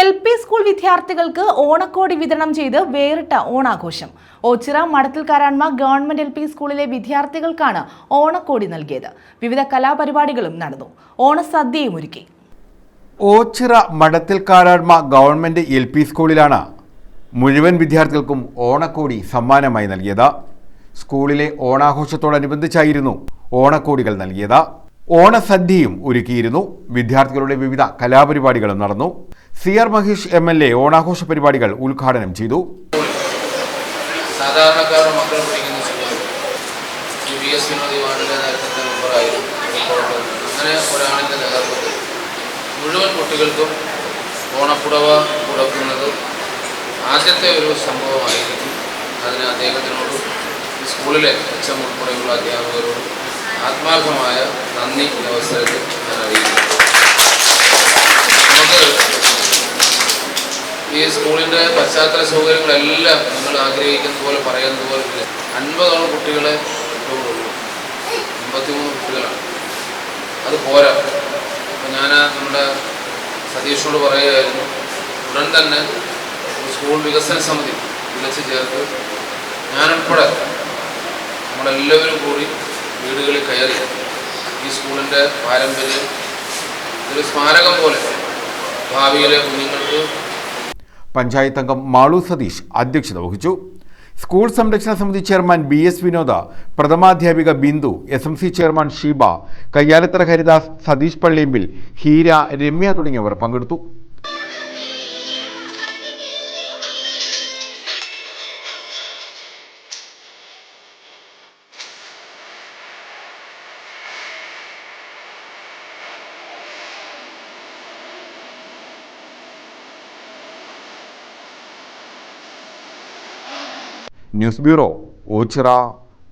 L P school വിദ്യാർത്ഥികൾക്ക് ഓണക്കോടി വിതരണം ചെയ്ത് വേറിട്ട ഓണാഘോഷം. Ochira Madathilkaranma government L P സ്കൂളിലെ വിദ്യാർത്ഥികൾക്കാണ് ഓണക്കോടി നൽകിയത്. വിവിധ കലാപരിപാടികളും നടന്നു. ഓണസദ്യയും ഒരുക്കി. Ochira Madathilkarazhma government L P സ്കൂളിലാണ് മുഴുവൻ വിദ്യാർത്ഥികൾക്കും ഓണക്കോടി സമ്മാനമായി നൽകിയത്. സ്കൂളിലെ ഓണാഘോഷത്തോടനുബന്ധിച്ചായിരുന്നു ഓണക്കോടികൾ നൽകിയത്. ഓണസദ്യയും ഒരുക്കിയിരുന്നു. വിദ്യാർത്ഥികളുടെ വിവിധ കലാപരിപാടികളും നടന്നു. C R Mahesh M L A ഓണാഘോഷ പരിപാടികൾ ഉദ്ഘാടനം ചെയ്തു. വിനോദി മുഴുവൻ കുട്ടികൾക്കും ഓണപ്പുടവ കൊടുക്കുന്നത് ആദ്യത്തെ ഒരു സംഭവമായിരിക്കും. അതിന് അദ്ദേഹത്തിനോട് സ്കൂളിലെ അച്ഛൻ ഉൾപ്പെടെയുള്ള അധ്യാപകരോട് ആത്മാർത്ഥമായ നന്ദി ഈ അവസരത്തിൽ ഈ സ്കൂളിന്റെ പശ്ചാത്തല സൗകര്യങ്ങളെല്ലാം നിങ്ങൾ ആഗ്രഹിക്കുന്ന പോലെ പറയുന്നത് പോലെ ഇല്ല അൻപതോളം കുട്ടികളെ ഉള്ളൂ അമ്പത്തിമൂന്ന് കുട്ടികളാണ്. അത് പോരാ. അപ്പം ഞാൻ നമ്മുടെ സതീഷിനോട് പറയുകയായിരുന്നു ഉടൻ തന്നെ സ്കൂൾ വികസന സമിതി വിളിച്ച് ചേർത്ത് ഞാനുൾപ്പെടെ നമ്മളെല്ലാവരും കൂടി വീടുകളിൽ കയറി ഈ സ്കൂളിന്റെ പാരമ്പര്യം ഒരു സ്മാരകം പോലെ ഭാവിയിലെ കുഞ്ഞുങ്ങൾക്ക് പഞ്ചായത്ത് അംഗം മാളു സതീഷ് അധ്യക്ഷത വഹിച്ചു. സ്കൂൾ സംരക്ഷണ സമിതി chairman B S Vinoda പ്രഥമാധ്യാപിക Bindu S M C chairman Sheeba Kayyalathara Haridas Satheesh Palliyambil Heera Ramya തുടങ്ങിയവർ പങ്കെടുത്തു. 뉴스뷰로 오치라.